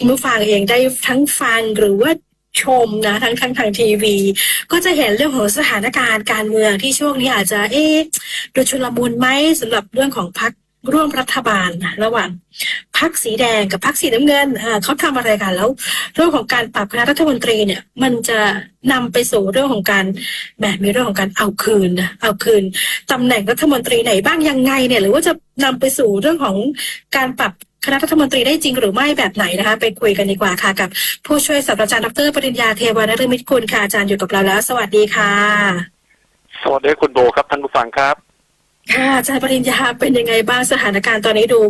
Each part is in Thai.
คุณผู้ฟังเองได้ทั้งฟังหรือว่าชมนะทั้งทั้งทางทีวี ก็จะเห็นเรื่องของสถานการณ์การเมืองที่ช่วงนี้อาจจะเอ๊ะดูชุลมุนไหมสำหรับเรื่องของพรรคร่วมรัฐบาลระหว่างพรรคสีแดงกับพรรคสีน้ำเงินเขาทำอะไรกันแล้ว เรื่องของการปรับคณะรัฐมนตรีเนี่ย มันจะนำไปสู่เรื่องของการแบบมีเรื่องของการเอาคืนนะเอาคืนตำแหน่งรัฐมนตรีไหนบ้างยังไงเนี่ย หรือว่าจะนำไปสู่เรื่องของการปรับ คณะรัฐมนตรีได้จริงหรือไม่แบบไหนนะคะ ไปคุยกันดีกว่าค่ะกับ ผู้ช่วยศาสตราจารย์ดรปริญญาเทวานฤมิตคุณค่ะอาจารย์อยู่กับเราแล้ว สวัสดีค่ะ สวัสดีคุณโบครับท่านผู้ฟังครับค่ะอาจารย์ปริญญาเป็นยังไงบ้างสถานการณ์ตอนนี้ดู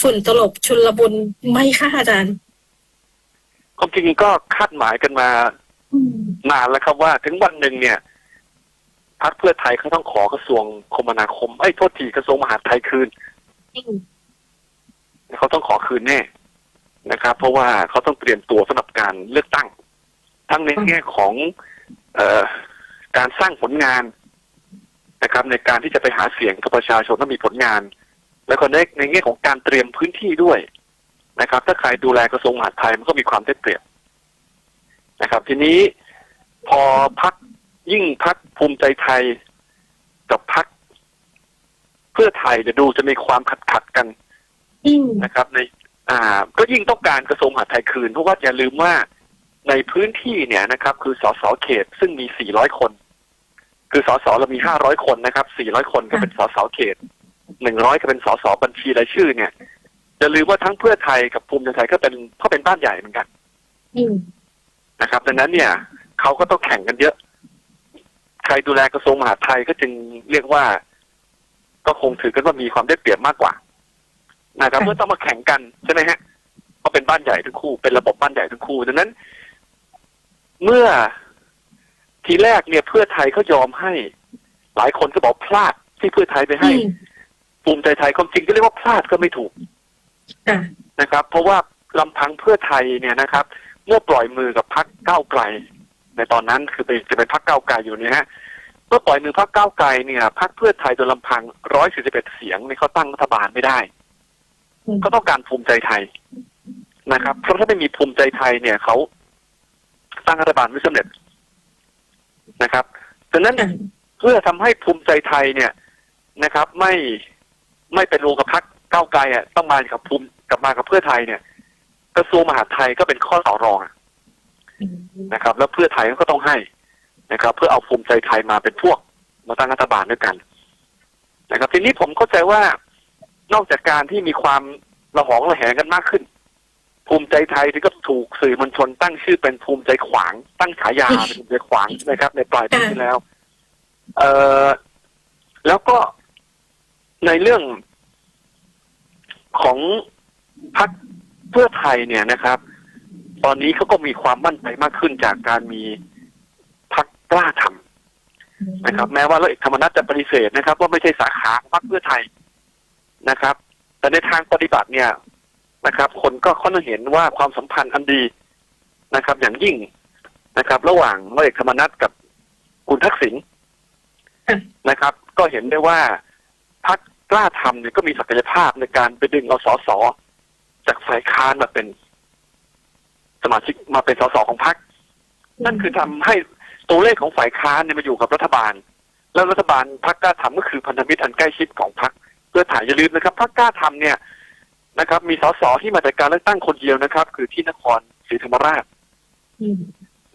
ฝุ่นตลบชุนลบุญไหม่ค่ะอาจารย์ความจริงก็คาดหมายกันมาอืมนานแล้วครับว่า ถึงวันหนึ่งเนี่ยพรรคเพื่อไทยเขาต้องขอกระทรวงคมนาคมไอ้ยโทษทีกระทรวงมหาดไทยคืนอืม เขาต้องขอคืนแน่นะครับ เพราะว่าเขาต้องเตรียมตัวสำหรับการเลือกตั้ง ทั้งในแง่ของเออการสร้างผลงานนะครับ ในการที่จะไปหาเสียงกับประชาชนต้องมีผลงาน แล้วก็ในในแง่ของการเตรียมพื้นที่ด้วยนะครับ ถ้าใครดูแลกระทรวงมหาดไทยมันก็มีความได้เปรียบนะครับ ทีนี้พอพักยิ่งพักภูมิใจไทยกับพักเพื่อไทยจะดูจะมีความขัดขัดๆกันอืม นะครับในอ่าก็ยิ่งต้องการกระทรวงมหาดไทยคืน เพราะว่าอย่าลืมว่าในพื้นที่เนี่ยนะครับ คือสสเขตซึ่งมี 400 คน คือสสเรามี 500 คนนะครับ 400 คนก็เป็นสสเขต 100 ก็เป็นสสบัญชีรายชื่อเนี่ยอย่าลืมว่าทั้งเพื่อไทยกับภูมิใจไทยก็เป็นก็เป็นบ้านใหญ่เหมือนกันอืมนะครับ ดังนั้นเนี่ยเขาก็ต้องแข่งกันเยอะ ใครดูแลกระทรวงมหาดไทยก็จึงเรียกว่า ก็คงถือกันว่ามีความได้เปรียบมากกว่า นะครับค่ะเมื่อต้องมาแข่งกันใช่ไหมฮะเพราะเป็นบ้านใหญ่ทั้งคู่เป็นระบบบ้านใหญ่ทั้งคู่ดังนั้น เมื่อทีแรกเนี่ยเพื่อไทยเขายอมให้ หลายคนก็บอกพลาดที่เพื่อไทยไปให้อืมภูมิใจไทยความจริงก็เรียกว่าพลาดก็ไม่ถูกค่ะนะครับ เพราะว่าลำพังเพื่อไทยเนี่ยนะครับ เมื่อปล่อยมือกับพรรคก้าวไกล ในตอนนั้นคือไปจะเป็นพรรคก้าวไกลอยู่เนี่ยฮะเมื่อปล่อยมือพรรคก้าวไกลเนี่ยพรรคเพื่อไทยโดยลำพังร้อยสี่สิบเอ็ดเสียงเนี่ยเขาตั้งรัฐบาลไม่ได้ อืมก็ต้องการภูมิใจไทยนะครับ เพราะถ้าไม่มีภูมิใจไทยเนี่ยเขาตั้งรัฐบาลไม่สำเร็จนะครับดังนั้นค่ะเพื่อทำให้ภูมิใจไทยเนี่ยนะครับ ไม่ไม่เป็นรวมกับพรรคก้าวไกลอะต้องมากับภูมิกลับมากับเพื่อไทยเนี่ยกระทรวงมหาดไทยก็เป็นข้อต่อรองอะอืมนะครับ แล้วเพื่อไทยก็ต้องให้นะครับ เพื่อเอาภูมิใจไทยมาเป็นพวกมาตั้งรัฐบาลด้วยกัน นะครับ ทีนี้ผมเข้าใจว่า นอกจากการที่มีความระหองระแหงกันมากขึ้น ภูมิใจไทยที่ก็ถูกสื่อมวลชนตั้งชื่อเป็นภูมิใจขวาง ตั้งฉายาเป็นภูมิใจขวางนะครับ ในปลายปีที่แล้ว เอ่อแล้วก็ในเรื่องของพรรคเพื่อไทยเนี่ยนะครับ ตอนนี้เขาก็มีความมั่นใจมากขึ้นจากการมีพรรคกล้าทำนะครับ แม้ว่าร้อยเอกธรรมนัฐจะปฏิเสธนะครับ ว่าไม่ใช่สาขาของพรรคเพื่อไทย นะครับ แต่ในทางปฏิบัติเนี่ยนะครับ คนก็ค่อนข้างเห็นว่าความสัมพันธ์อันดีนะครับ อย่างยิ่งนะครับ ระหว่างร้อยเอกธรรมนัฐกับคุณทักษิณค่ะนะครับ ก็เห็นได้ว่าพรรคกล้าทำเนี่ยก็มีศักยภาพในการไปดึงเอาสสจากฝ่ายค้านมาเป็นสมาชิกมาเป็นสสของพรรคนั่นคือทำให้ตัวเลขของฝ่ายค้านเนี่ยมาอยู่กับรัฐบาล แล้วรัฐบาลพรรคกล้าทำก็คือพันธมิตรอันใกล้ชิดของพรรคเพื่อถ่ายอย่าลืมนะครับพรรคกล้าทำเนี่ยนะครับ มีสสที่มาจากการเลือกตั้งคนเดียวนะครับ คือที่นครศรีธรรมราช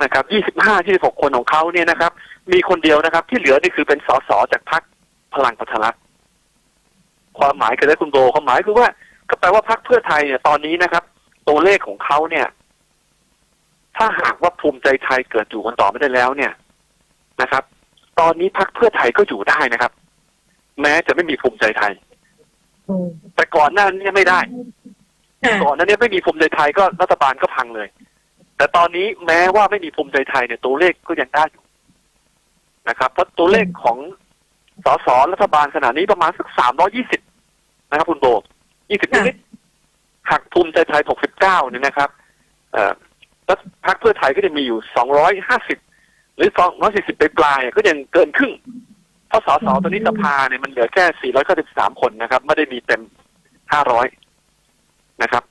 นะครับ25 26คนของเขาเนี่ยนะครับ มีคนเดียวนะครับ ที่เหลือนี่คือเป็นสสจากพรรคพลังประชารัฐความหมายคือได้คุณโบความหมายคือว่า ก็แปลว่าพรรคเพื่อไทยเนี่ยตอนนี้นะครับ ตัวเลขของเขาเนี่ย ถ้าหากว่าภูมิใจไทยเกิดอยู่กันต่อไม่ได้แล้วเนี่ยนะครับ ตอนนี้พรรคเพื่อไทยก็อยู่ได้นะครับ แม้จะไม่มีภูมิใจไทยโอ้แต่ก่อนหน้านี้ไม่ได้ค่ะก่อนหนั้นเนี่ยไม่มีภูมิใจไทยก็รัฐบาลก็พังเลย แต่ตอนนี้แม้ว่าไม่มีภูมิใจไทยเนี่ยตัวเลขก็ยังได้อยู่นะครับ เพราะตัวเลขของสสรัฐบาลขณะนี้ประมาณสักสามร้อยี่สิบนะครับ คุณโบยี่สิบนิดๆหักภูมิใจไทยหกสิบเก้าเนี่ยนะครับ เอ่อแล้วพรรคเพื่อไทยก็จะมีอยู่สองร้อยห้าสิบหรือสองร้อยสี่สิบไปปลายๆก็ยังเกินครึ่ง เพราะสสตอนนี้สภาเนี่ยมันเหลือแค่สี่ร้อยเก้าสิบสามคนนะครับ ไม่ได้มีเต็มห้าร้อยนะครับ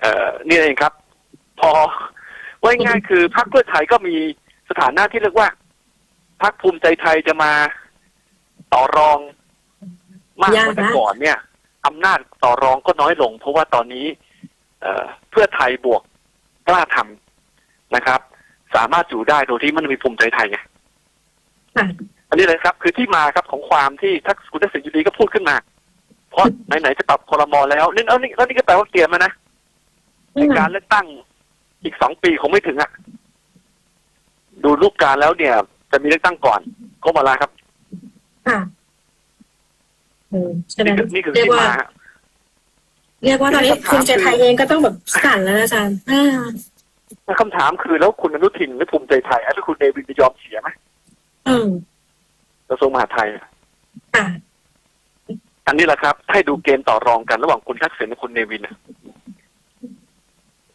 เอ่อนี่เองครับ พอว่าง่ายๆคือพรรคเพื่อไทยก็มีสถานะที่เรียกว่าพรรคภูมิใจไทยจะมาต่อรองมากกว่าแต่ก่อนเนี่ยอำนาจต่อรองก็น้อยลง เพราะว่าตอนนี้ เอ่อเพื่อไทยบวกกล้าทำนะครับ สามารถอยู่ได้โดยที่ไมันมีภูมิใจไทยไงค่ะ อันนี้เลยครับ คือที่มาครับของความที่ทักคุณทักษิณอยู่ดีก็พูดขึ้นมา เพราะไหนๆจะปรับคอรมอแล้วนี่แล้วนี่แล้วนี่ก็แปลว่าเตรียมมานะในการเลือกตั้งอีกสองปีคงไม่ถึงอะดูรูปการแล้วเนี่ย จะมีเลือกตั้งก่อนก็มาลาครับค่ะเออฉะนี่นั้นคือนี่คือเรียกที่ว่ามาฮะเรียกว่าตอนนี้ภูมิใจไทยเองก็ต้องแบบสั่นแล้วนะอาจารย์อ่าแล้วคำถามคือแล้วคุณอนุทินหรือภูมิใจไทยหรือคุณเดวิดจะยอมเสียไหมเออ กระทรวงมหาดไทยอะค่ะอันนี้แหละครับ ให้ดูเกมต่อรองกันระหว่างคุณทักษิณและคุณเนวินนะ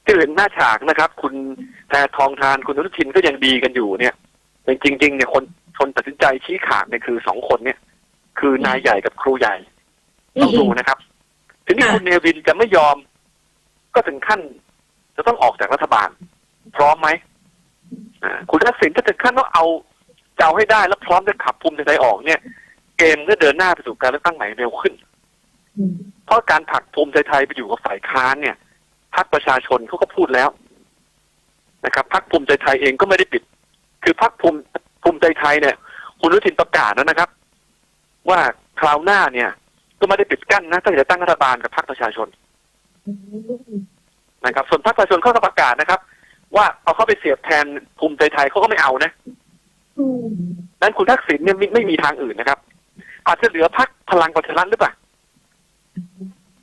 ที่เห็นหน้าฉากนะครับ คุณแพทองทานคุณอนุทินก็ยังดีกันอยู่เนี่ยแต่จริง ๆ เนี่ยคนคนตัดสินใจชี้ขาดเนี่ยคือสองคนเนี่ย คือนายใหญ่กับครูใหญ่ต้องดูนะครับทีนี้ค่ะคุณเนวินจะไม่ยอม ก็ถึงขั้น จะต้องออกจากรัฐบาล พร้อมไหมอ่าคุณทักษิณถ้าถึงขั้นต้องเอา จะเอาให้ได้แล้วพร้อมจะขับภูมิใจไทยออกเนี่ย เกมก็เดินหน้าไปสู่การเลือกตั้งใหม่เร็วขึ้น เพราะการผลักภูมิใจไทยไปอยู่กับฝ่ายค้านเนี่ยพรรคประชาชนเขาก็พูดแล้วนะครับพรรคภูมิใจไทยเองก็ไม่ได้ปิด คือพรรคภูมิภูมิใจไทยเนี่ย คุณอนุทินประกาศแล้วนะครับ ว่าคราวหน้าเนี่ย ก็ไม่ได้ปิดกั้นนะถ้าจะตั้งรัฐบาลกับพรรคประชาชนนะครับ ส่วนพรรคประชาชนเขาก็ประกาศนะครับ ว่าเอาเข้าไปเสียบแทนภูมิใจไทยเขาก็ไม่เอานะ นั้นคุณทักษิณเนี่ยไม่ไม่มีทางอื่นนะครับ อาจจะเหลือพรรคพลังประชารัฐหรือเปล่า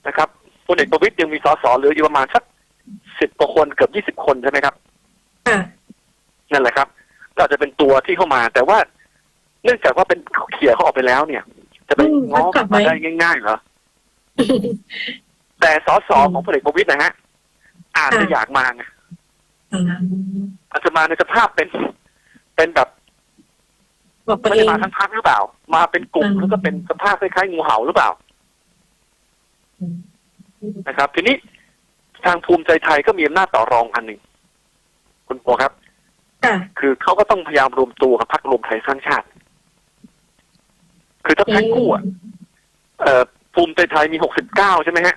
นะครับพลเอกประวิตยยังมีสสเหลืออยู่ประมาณสักสิบกว่าคนเกือบยี่สิบคนใช่ไหมครับค่ะนั่นแหละครับก็อาจจะเป็นตัวที่เข้ามา แต่ว่าเนื่องจากว่าเป็นเขี่ยเขาออกไปแล้วเนี่ย จะไปอืมง้อกลัลับบไหมมาได้ง่ายๆเหรอแต่สสของพลเอกประวิตยนะฮะอาจจะค่ะอยากมาไงอ่าอาจจะมาในสภาพเป็นเป็นแบบบอกตัว ไม่เอได้งมาทั้งพักหรือเปล่า มาเป็นกลุ่มอืมแล้วก็เป็นสภาพคล้ายๆงูเห่าหรือเปล่า นะครับ ทีนี้ทางภูมิใจไทยก็มีอำนาจต่อรองอันหนึ่งคุณโปครับค่ะคือเขาก็ต้องพยายามรวมตัวกับพรรครวมไทยสร้างชาติ คือถ้าแพ็คคู่อะเอ่อภูมิใจไทยมีหกสิบเก้าใช่ไหมฮะ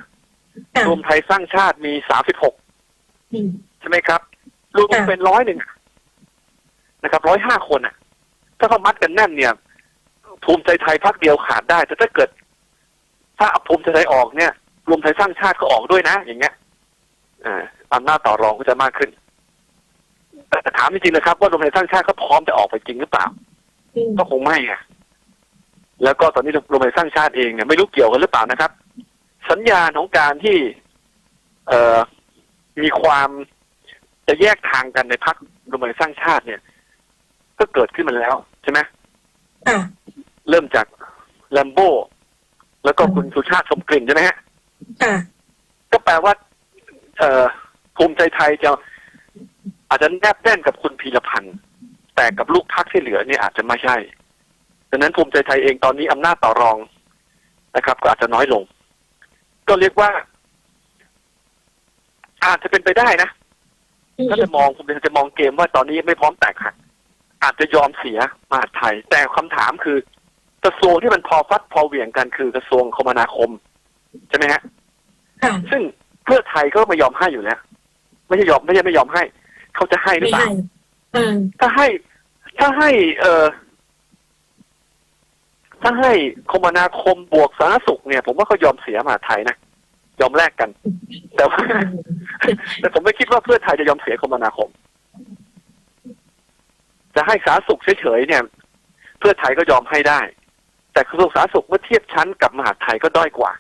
ค่ะรวมไทยสร้างชาติมีสามสิบหกอืมใช่ไหมครับ รวมกันค่ะเป็นร้อยหนึ่งนะครับร้อยห้าคนอะ ถ้าเขามัดกันแน่นเนี่ย ภูมิใจไทยพรรคเดียวขาดได้ แต่ถ้าเกิด ถ้าเอาภูมิใจไทยออกเนี่ย รวมไทยสร้างชาติก็ออกด้วยนะ อย่างเงี้ยอ่าอำนาจต่อรองก็จะมากขึ้น แต่ถามจริงๆนะครับ ว่ารวมไทยสร้างชาติเขาพร้อมจะออกไปจริงหรือเปล่าอืมก็คงไม่ไงแล้วก็ตอนนี้รวมไทยสร้างชาติเองเนี่ยไม่รู้เกี่ยวกันหรือเปล่านะครับ สัญญาณของการที่ เอ่อมีความจะแยกทางกันในพรรครวมไทยสร้างชาติเนี่ย ก็เกิดขึ้นมาแล้ว ใช่ไหมค่ะเริ่มจากแลมโบ้แล้วก็คุณสุชาติชมกลิ่นใช่ไหมฮะค่ะก็แปลว่า เอ่อภูมิใจไทยจะอาจจะแนบแน่นกับคุณพีรพันธ์แต่กับลูกพักที่เหลือเนี่ยอาจจะไม่ใช่ดังนั้นภูมิใจไทยเองตอนนี้อำนาจต่อรองนะครับ ก็อาจจะน้อยลง ก็เรียกว่า อาจจะเป็นไปได้นะถ้าจะมองผมจะมองเกมว่าตอนนี้ยังไม่พร้อมแตกหัก อาจจะยอมเสียมหาดไทย แต่คำถามคือกระทรวงที่มันพอฟัดพอเหวี่ยงกันคือกระทรวงคมนาคม ใช่ไหมฮะค่ะซึ่งเพื่อไทยก็ไม่ยอมให้อยู่แล้วไม่ใช่ยอมไม่ใช่ไม่ยอมให้ เขาจะให้หรือไม่เปล่าให้เออถ้าให้ ถ้าให้ เอ่อถ้าให้คมนาคมบวกสาธารณสุขเนี่ย ผมว่าเขายอมเสียมหาดไทยนะยอมแลกกัน แต่ว่าแต่ผมไม่คิดว่าเพื่อไทยจะยอมเสียคมนาคม จะให้สาธารณสุขเฉยๆเนี่ย เพื่อไทยก็ยอมให้ได้ แต่กระทรวงสาธารณสุขเมื่อเทียบชั้นกับมหาดไทยก็ด้อยกว่า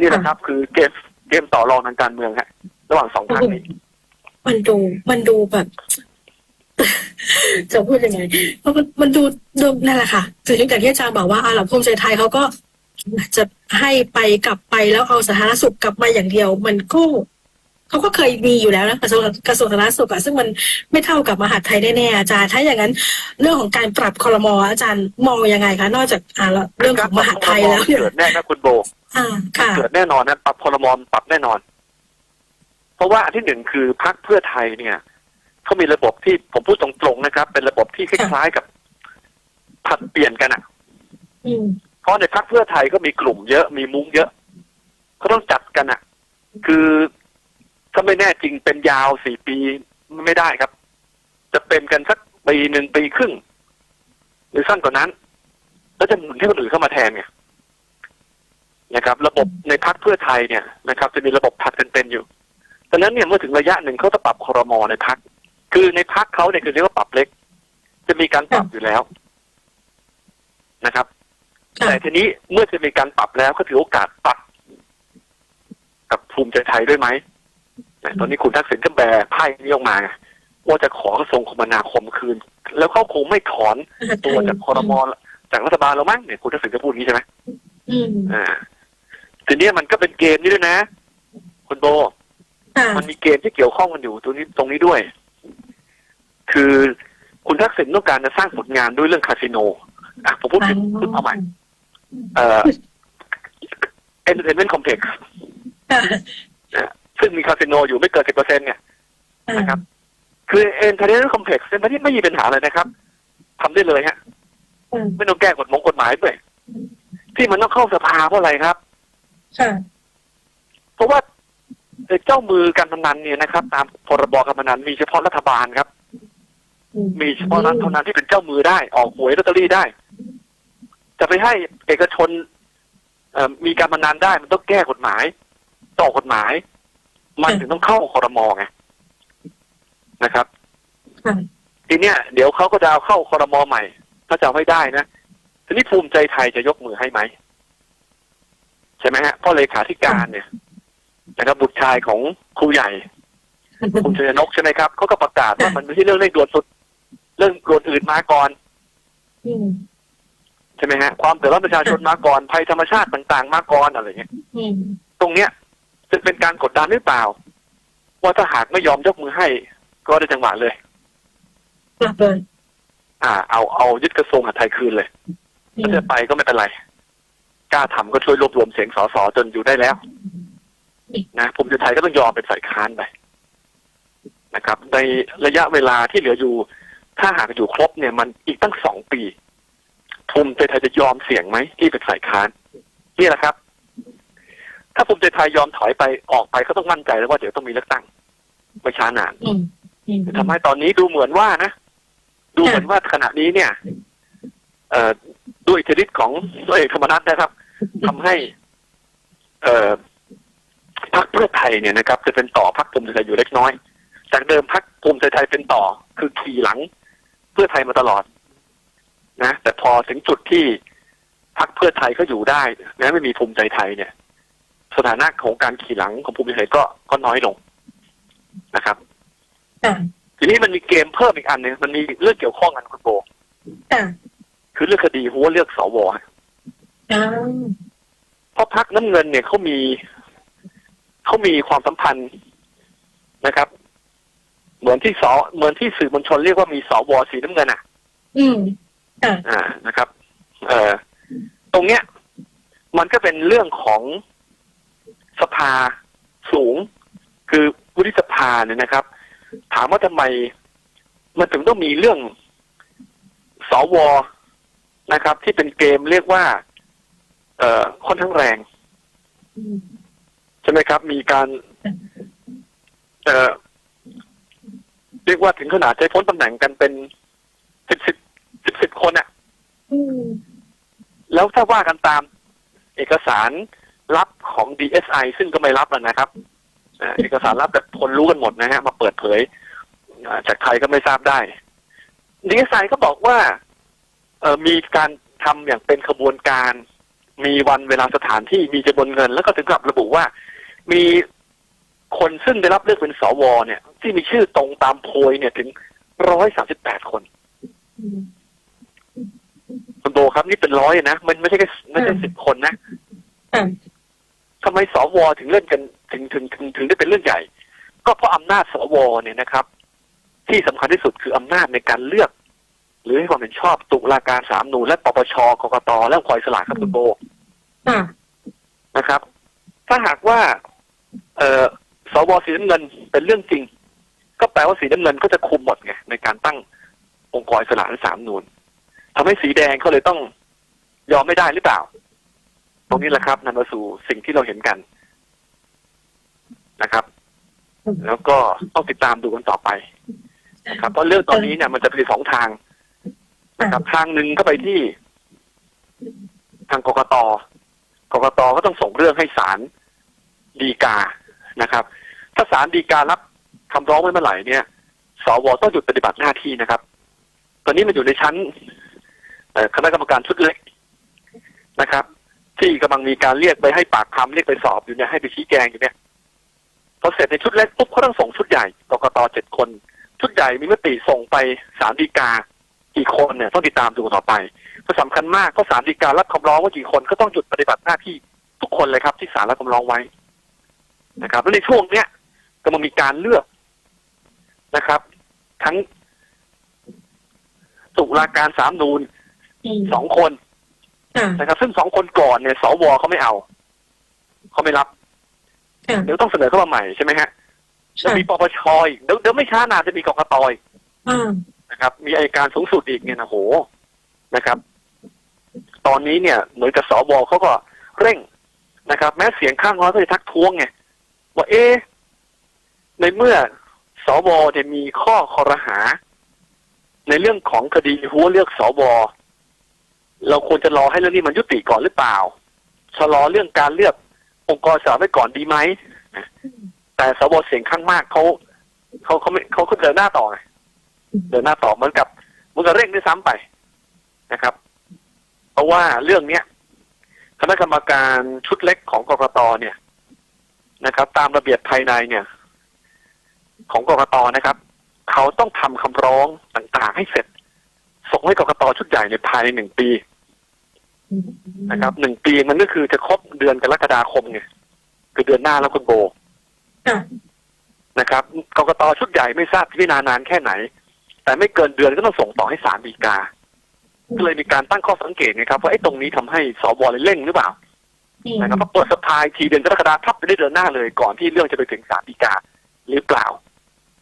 นี่แหละครับ คือเกมเกมต่อรองทางการเมืองฮะ ระหว่างสองพรรคนี้ มันดูมันดูแบบจะพูดยังไงเพราะมันมันดูดูนั่นแหละค่ะถึงอย่างที่อาจารย์บอกว่าอาหลับภูมิใจไทยเขาก็จะให้ไปกลับไปแล้วเอาสาธารณสุขกลับมาอย่างเดียว มันก็ เขาก็เคยมีอยู่แล้วนะกระทรวงกระทรวงสาธารณสุขอะซึ่งมันไม่เท่ากับมหาดไทยแน่ๆอาจารย์ถ้าอย่างนั้น เรื่องของการปรับคอรมออาจารย์มองยังไงคะนอกจากอ่าแล้วเรื่องของมหาดไทยแล้วเนี่ยเกิดแน่นะคุณโบอ่าค่ะเกิดแน่นอนนะปรับพลมอมปรับแน่นอน เพราะว่าอันที่หนึ่งคือพรรคเพื่อไทยเนี่ยเขามีระบบที่ผมพูดตรงๆนะครับ เป็นระบบที่คล้ายๆกับผลัดเปลี่ยนกันอะอืมเพราะในพรรคเพื่อไทยก็มีกลุ่มเยอะมีมุ้งเยอะเขาต้องจัดกันอะ คือ ถ้าไม่แน่จริงเป็นยาวสี่ปีไม่ได้ครับ จะเป็นกันสักปีหนึ่งปีครึ่ง หรือสั้นกว่านั้น แล้วจะหมุนให้คนอื่นเข้ามาแทนไงนะครับ ระบบในพรรคเพื่อไทยเนี่ยนะครับ จะมีระบบผัดกันเป็นอยู่ดังนั้นเนี่ยเมื่อถึงระยะหนึ่งเขาจะปรับคอรมอในพรรคคือในพรรคเขาเนี่ยคือเรียกว่าปรับเล็ก จะมีการปรับอยู่แล้วนะครับค่ะแต่ทีนี้เมื่อจะมีการปรับแล้วก็ถือโอกาสปรับกับภูมิใจไทยด้วยไหม นะตอนนี้คุณทักษิณก็แบร์ไพ่นี้ออกมาไงว่าจะขอกระทรวงคมนาคมคืน แล้วเขาคงไม่ถอนตัวจากคอรมอจากรัฐบาลแล้วมั้งเนี่ยคุณทักษิณก็พูดอย่างนี้ใช่ไหมอืมอ่าทีนี้มันก็เป็นเกมนี้ด้วยนะ คุณโบค่ะมันมีเกมที่เกี่ยวข้องกันอยู่ตรงนี้ตรงนี้ด้วย คือคุณทักษิณต้องการจะสร้างผลงานด้วยเรื่องคาสิโนอะผมพูดถึงพูดเอาใหม่เอ่อ entertainment complex ค่ะนะซึ่ งมีคาสิโนอยู่ไม่เกินสิบเปอร์เซ็นเนี่ยนะครับ คือ entertainment complex เป็นประเทศไม่มีปัญหาเลยนะครับทำได้เลยฮะอืมไม่ต้องแก้กฎมงกฎหมายด้วยที่มันต้องเข้าสภาเพราะอะไรครับค่ะเพราะว่าเอ่อเจ้ามือการพนันเนี่ยนะครับ ตามพรบการพนันมีเฉพาะรัฐบาลครับ มีเฉพาะนั้นเท่านั้นที่เป็นเจ้ามือได้ออกหวยลอตเตอรี่ได้ จะไปให้เอกชนเอ่อมีการพนันได้มันต้องแก้กฎหมายต่อกฎหมาย มันถึงต้องเข้าคอรมอไงนะครับค่ะทีเนี้ยเดี๋ยวเขาก็จะเอาเข้าคอรมอใหม่ ถ้าจะเอาให้ได้นะทีนี้ภูมิใจไทยจะยกมือให้ไหมใช่ไหมฮะเพราะเลขาธิการเนี่ยนะครับบุตรชายของครูใหญ่คุณชัยนกใช่ไหมครับเขาก็ประกาศว่ามันไม่ใช่เรื่องเร่งด่วนสุด เรื่องด่วนอื่นมาก่อนอืมใช่ไหมฮะความเดือดร้อนประชาชนมาก่อนภัยธรรมชาติต่างๆ มาก่อนอะไรเงี้ยอืมตรงเนี้ย จะเป็นการกดดันหรือเปล่า ว่าถ้าหากไม่ยอมยกมือให้ ก็ได้จังหวะเลยกลับเลยอ่า เอาเอายึดกระทรวงหัดไทยคืนเลยอืถ้ามจะไปก็ไม่เป็นไรกล้าทำก็ช่วยรวบรวมเสียงสสจนอยู่ได้แล้วนะภูมิใจไทยก็ต้องยอมเป็นฝ่ายค้านไปนะครับ ในระยะเวลาที่เหลืออยู่ ถ้าหากอยู่ครบเนี่ยมันอีกตั้งสองปีภูมิใจไทยจะยอมเสี่ยงไหมที่เป็นฝ่ายค้าน นี่แหละครับ ถ้าภูมิใจไทยยอมถอยไปออกไปก็ต้องมั่นใจแล้วว่าเดี๋ยวต้องมีเลือกตั้งไม่ช้านานอืมอืมทำให้ตอนนี้ดูเหมือนว่านะดูเหมือนว่าขณะนี้เนี่ย เอ่อด้วยอิทธิฤทธิ์ของตัวเอกธรรมนัฐนะครับทำให้ เอ่อพรรคเพื่อไทยเนี่ยนะครับ จะเป็นต่อพรรคภูมิใจไทยอยู่เล็กน้อย จากเดิมพรรคภูมิใจไทยเป็นต่อ คือขี่หลัง เพื่อไทยมาตลอด นะแต่พอถึงจุดที่พรรคเพื่อไทยเขาอยู่ได้นะไม่มีภูมิใจไทยเนี่ย สถานะของการขี่หลังของภูมิใจไทยก็ก็น้อยลงนะครับค่ะทีนี้มันมีเกมเพิ่มอีกอันหนึงมันมีเรื่องเกี่ยวข้องกันคุณโบค่ะคือเรื่องคดีหัวเลือกสวฮะอ้าวเพราะพักน้ำเงินเนี่ยเขามีเขามีความสัมพันธ์นะครับ เหมือนที่สอเหมือนที่สื่อมวลชนเรียกว่ามีสวสีน้ำเงินอะ อืมค่ะอ่านะครับ เอ่อตรงเนี้ย มันก็เป็นเรื่องของ สภาสูง คือวุฒิสภาเนี่ยนะครับ ถามว่าทำไม มันถึงต้องมีเรื่องสวนะครับ ที่เป็นเกมเรียกว่า เอ่อค่อนข้างแรงอืมใช่ไหมครับ มีการ เอ่อเรียกว่าถึงขนาดใช้พ้นตำแหน่งกันเป็นสิบสิบสิบสิบคนอะอืมแล้วถ้าว่ากันตามเอกสาร ลับของ DSI ซึ่งก็ไม่รับนะครับเอกสารลับแบบคนรู้กันหมดนะฮะมาเปิดเผยจากใครก็ไม่ทราบได้ DSI ก็บอกว่าเมีการทำอย่างเป็นขบวนการ มีวันเวลาสถานที่มีจำนวนเงิน แล้วก็ถึงกับระบุว่า มีคนซึ่งได้รับเลือกเป็นสวเนี่ย ที่มีชื่อตรงตามโพยเนี่ยถึงร้อยสามสิบแปดคนคุณโบครับนี่เป็นร้อยนะ มันไม่ใช่แค่ไม่ใช่สิบคนนะ ทำไมสวถึงเล่นกันถึงถึงถึงถึงได้เป็นเรื่องใหญ่ ก็เพราะอำนาจสวเนี่ยนะครับ ที่สำคัญที่สุดคืออำนาจในการเลือก หรือให้ความเห็นชอบตุลาการสามนูนและปปชกกตและคอยสลากครับคุณโบค่ะนะครับ ถ้าหากว่า เอ่อสวสีน้ำเงินเป็นเรื่องจริง ก็แปลว่าสีน้ำเงินก็จะคุมหมดไงในการตั้งองค์กรอิสระในสามนูนทำให้สีแดงเขาเลยต้องยอมไม่ได้หรือเปล่า ตรงนี้แหละครับนำมาสู่สิ่งที่เราเห็นกันนะครับ แล้วก็ต้องติดตามดูกันต่อไปนะครับ เพราะเรื่องตอนนี้เนี่ยมันจะเป็นสองทางนะครับ ทางหนึ่งก็ไปที่ ทางกกตกกตก็ต้องส่งเรื่องให้ศาลดีกานะครับ ถ้าศาลดีการับคำร้องไว้เมื่อไหร่เนี่ย สวต้องหยุดปฏิบัติหน้าที่นะครับ ตอนนี้มันอยู่ในชั้นคณะกรรมการชุดเล็กนะครับ ที่กำลังมีการเรียกไปให้ปากคำเรียกไปสอบอยู่เนี่ยให้ไปชี้แจงอยู่เนี่ยพอเสร็จในชุดเล็กปุ๊บเขาต้องส่งชุดใหญ่กกตเจ็ดคน ชุดใหญ่มีมติส่งไปศาลฎีกากี่คนเนี่ยต้องติดตามดูต่อไปก็สำคัญมากเพราะศาลฎีการับคำร้องว่ากี่คนก็ต้องหยุดปฏิบัติหน้าที่ทุกคนเลยครับ ที่ศาลรับคำร้องไว้นะครับ แล้วในช่วงเนี้ยก็มันมีการเลือกนะครับ ทั้งตุลาการสามนูนมสองคนค่ะ นะครับ ซึ่งสองคนก่อนเนี่ยสวเขาไม่เอาเขาไม่รับค่ะเดี๋ยวต้องเสนอเข้ามาใหม่ใช่ไหมฮะจะค่ะมีปปชอีกเดี๋ยวเดี๋ยวไม่ช้านานจะมีกกตอีกอ่านะครับ มีอัยการสูงสุดอีกเนี่ยนะโหนะครับ ตอนนี้เนี่ยเหมือนกับสวเขาก็เร่งนะครับ แม้เสียงข้างน้อยก็จะทักท้วงไงว่าเอ๊ะในเมื่อสวเนี่ยมีข้อคอรหา ในเรื่องของคดีหัวเลือกสว เราควรจะรอให้เรื่องนี้มันยุติก่อนหรือเปล่าชะลอเรื่องการเลือกองค์กรสระไว้ก่อนดีไหมแต่สวเสียงข้างมากเขาเขาเขาไม่เขาเขาเดินหน้าต่อไงเดินหน้าต่อเหมือนกับเหมือนกับเร่งด้วยซ้ำไปนะครับ เพราะว่าเรื่องเนี้ยคณะกรรมการชุดเล็กของกรกตเนี่ยนะครับ ตามระเบียบภายในเนี่ย ของกรกตนะครับ เขาต้องทำคำร้องต่างๆ ให้เสร็จ ส่งให้กรกตชุดใหญ่ในภายในหนึ่งปี นะครับหนึ่งปีมันก็คือจะครบเดือนกรกฎาคมไงคือเดือนหน้าแล้วคุณโบค่ะนะครับกกตชุดใหญ่ไม่ทราบพิจารณานานแค่ไหน แต่ไม่เกินเดือนก็ต้องส่งต่อให้ศาลฎีกาก็เลยมีการตั้งข้อสังเกตนะครับว่าไอ้ตรงนี้ทำให้สวเลยเร่งหรือเปล่าอืมนะครับเพราะเปิดสภาอีกทีเดือนกรกฎาคมทับไปได้เดือนหน้าเลยก่อนที่เรื่องจะไปถึงศาลฎีกาหรือเปล่า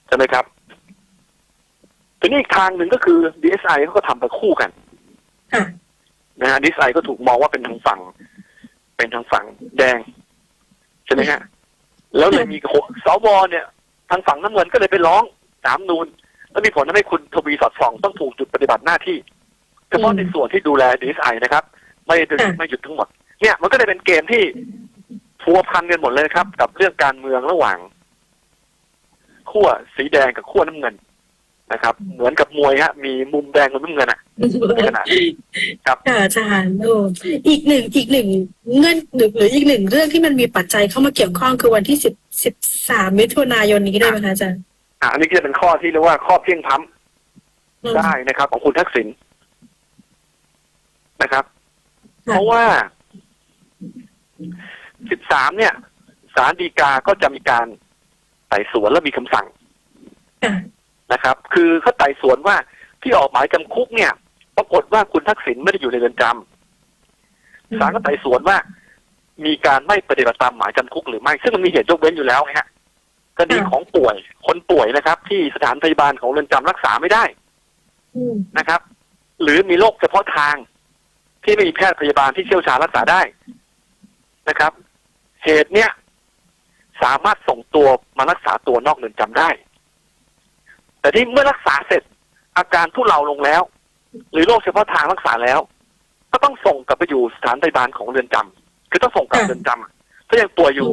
ใช่ไหมครับทีนี้อีกทางหนึ่งก็คือ DSI เขาก็ทำไปคู่กันค่ะ นะฮะดีไซน์ก็ถูกมองว่าเป็นทางฝั่ง เป็นทางฝั่งแดง ใช่ไหมฮะ แล้วเลยมีโหสวเนี่ย ทางฝั่งน้ำเงินก็เลยไปร้องสามนูนแล้วมีผลทำให้คุณทวีสอดส่อง ต้องถูกหยุดปฏิบัติหน้าที่เฉพาะในส่วนที่ดูแลดีไซน์นะครับ ไม่ได้ไม่หยุดทั้งหมด เนี่ยมันก็เลยเป็นเกมที่พัวพันกันหมดเลยครับ กับเรื่องการเมืองระหว่างขั้วสีแดงกับขั้วน้ำเงิน นะครับ เหมือนกับมวยฮะ มีมุมแดงกับน้ำเงินอะในขณะนี้ครับค่ะอาจารย์โอ้อีกหนึ่งอีกหนึ่งเงื่อนหนึ่งหรืออีกหนึ่งเรื่องที่มันมีปัจจัยเข้ามาเกี่ยวข้องคือวันที่สิบสิบสามมิถุนายนนี้ได้ไหมคะอาจารย์อะอันนี้ก็จะเป็นข้อที่เรียกว่าข้อเพียงพล้ำอืมได้นะครับ ของคุณทักษิณนะครับค่ะเพราะว่า13เนี่ยศาลฎีกาก็จะมีการไต่สวนและมีคำสั่งค่ะ นะครับ คือเขาไต่สวนว่าที่ออกหมายจำคุกเนี่ย ปรากฏว่าคุณทักษิณไม่ได้อยู่ในเรือนจำศาลก็ไต่สวนว่า มีการไม่ปฏิบัติตามหมายจำคุกหรือไม่ ซึ่งมันมีเหตุยกเว้นอยู่แล้วไงฮะคดีของป่วย คนป่วยนะครับ ที่สถานพยาบาลของเรือนจำรักษาไม่ได้อืมนะครับ หรือมีโรคเฉพาะทาง ที่ไม่มีแพทย์พยาบาลที่เชี่ยวชาญรักษาได้นะครับ เหตุเนี้ยสามารถส่งตัวมารักษาตัวนอกเรือนจำได้ แต่ที่เมื่อรักษาเสร็จอาการทุเลาลงแล้ว หรือโรคเฉพาะทางรักษาแล้ว ก็ต้องส่งกลับไปอยู่สถานพยาบาลของเรือนจำคือต้องส่งกลับเรือนจำถ้ายังป่วยอยู่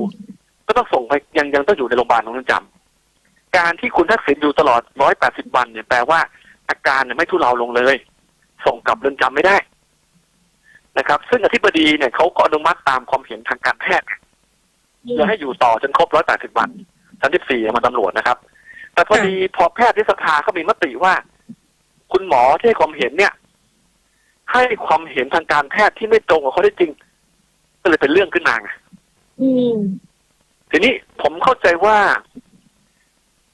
ก็ต้องส่งไปยังยังต้องอยู่ในโรงพยาบาลของเรือนจำการที่คุณทักษิณอยู่ตลอด180วันเนี่ยแปลว่าอาการเนี่ยไม่ทุเลาลงเลย ส่งกลับเรือนจำไม่ได้นะครับ ซึ่งอธิบดีเนี่ยเขาก็อนุมัติตามความเห็นทางการแพทย์เพื่อให้อยู่ต่อจนครบ180วัน34มาตำรวจนะครับ แต่พอดีพอแพทย์ที่สภาเขามีมติว่า คุณหมอที่ให้ความเห็นเนี่ย ให้ความเห็นทางการแพทย์ที่ไม่ตรงกับข้อเท็จจริง ก็เลยเป็นเรื่องขึ้นมาไงอืมทีนี้ผมเข้าใจว่า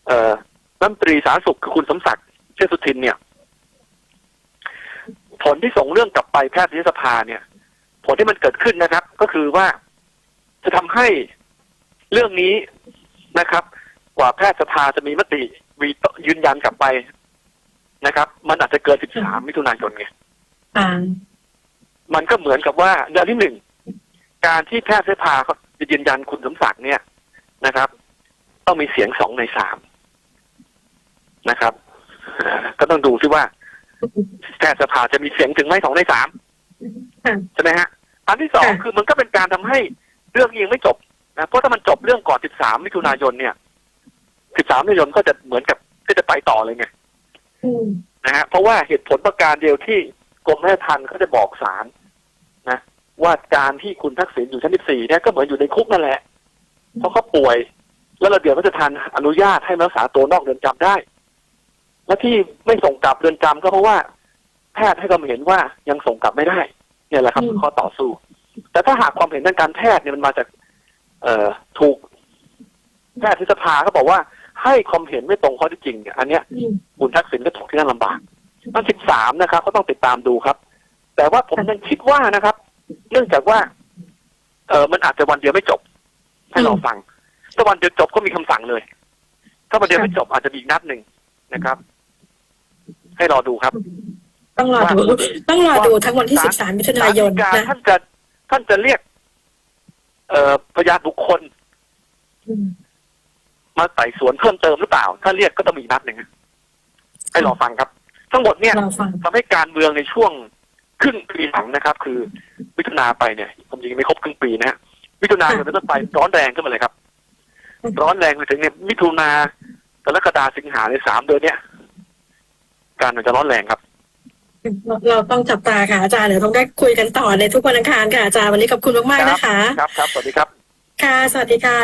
เอ่อรัฐมนตรีสาธารณสุขคือคุณสมศักดิ์เชษสุทินเนี่ย ผลที่ส่งเรื่องกลับไปแพทยสภาเนี่ย ผลที่มันเกิดขึ้นนะครับ ก็คือว่าจะทำให้เรื่องนี้นะครับ กว่าแพทยสภาจะมีมติวีโตยืนยันกลับไปนะครับ มันอาจจะเกิน 13 มิถุนายนไงอ่ามันก็เหมือนกับว่าเดือนที่หนึ่ง การที่แพทยสภาเขาจะยืนยันคุณสมศักดิ์เนี่ยนะครับ ต้องมีเสียงสองในสามนะครับเอ่อก็ต้องดูซิว่าแพทยสภาจะมีเสียงถึงไหมสองในสามค่ะใช่ไหมฮะ อันที่สองค่ะคือมันก็เป็นการทำให้เรื่องยังไม่จบนะเพราะถ้ามันจบเรื่องก่อน 13 มิถุนายนเนี่ย 13มิถุนายนก็จะเหมือนกับก็จะไปต่อเลยไงอืมนะฮะเพราะว่าเหตุผลประการเดียวที่กรมราชทัณฑ์เขาจะบอกศาลนะ ว่าการที่คุณทักษิณอยู่ชั้น 14 เนี่ยก็เหมือนอยู่ในคุกนั่นแหละ เพราะเขาป่วย แล้วระเบียบราชทัณฑ์อนุญาตให้มารักษาตัวนอกเรือนจำได้ และที่ไม่ส่งกลับเรือนจำก็เพราะว่า แพทย์ให้ความเห็นว่ายังส่งกลับไม่ได้ เนี่ยแหละครับอืมคือข้อต่อสู้ แต่ถ้าหากความเห็นทางการแพทย์เนี่ยมันมาจาก เอ่อถูกแพทย์ที่สภาเขาบอกว่า ให้ความเห็นไม่ตรงข้อที่จริงเนี่ยอันเนี้ยอืมคุณทักษิณก็ตกที่นั่นลำบากตั้งสิบสามนะครับ ก็ต้องติดตามดูครับ แต่ว่าผมค่ะยังคิดว่านะครับ เนื่องจากว่า เออมันอาจจะวันเดียวไม่จบ ให้รอฟังถ้าวันเดียวจบก็มีคำสั่งเลย ถ้าวันเดียวไม่จบอาจจะมีอีกนัดหนึ่งนะครับ ให้รอดูครับ ต้องรอดูต้องรอดูทั้งวันที่13มิถุนายนศลฎีกนะท่านจะท่านจะเรียก เอ่อพยานบุคคลอื มมาไต่สวนเพิ่มเติมหรือเปล่า ถ้าเรียกก็ต้องมีอีกนัดหนึ่งให้รอฟังครับ ทั้งหมดเนี่ยรอฟังทำให้การเมืองในช่วงครึ่งปีหลังนะครับ คือมิถุนาไปเนี่ยผมจริงไม่ครบครึ่งปีนะฮะมิถุนาเป็นต้นไปร้อนแรงขึ้นมาเลยครับ ร้อนแรงไปถึงเนี่ยมิถุนากรกฎาสิงหาในสามเดือนเนี่ย การมันจะร้อนแรงครับเราเราต้องจับตาค่ะอาจารย์เดี๋ยวต้องได้คุยกันต่อในทุกวันอังคารค่ะอาจารย์วันนี้ขอบคุณมากๆนะคะ ครับครับสวัสดีครับ ค่ะ สวัสดีค่ะ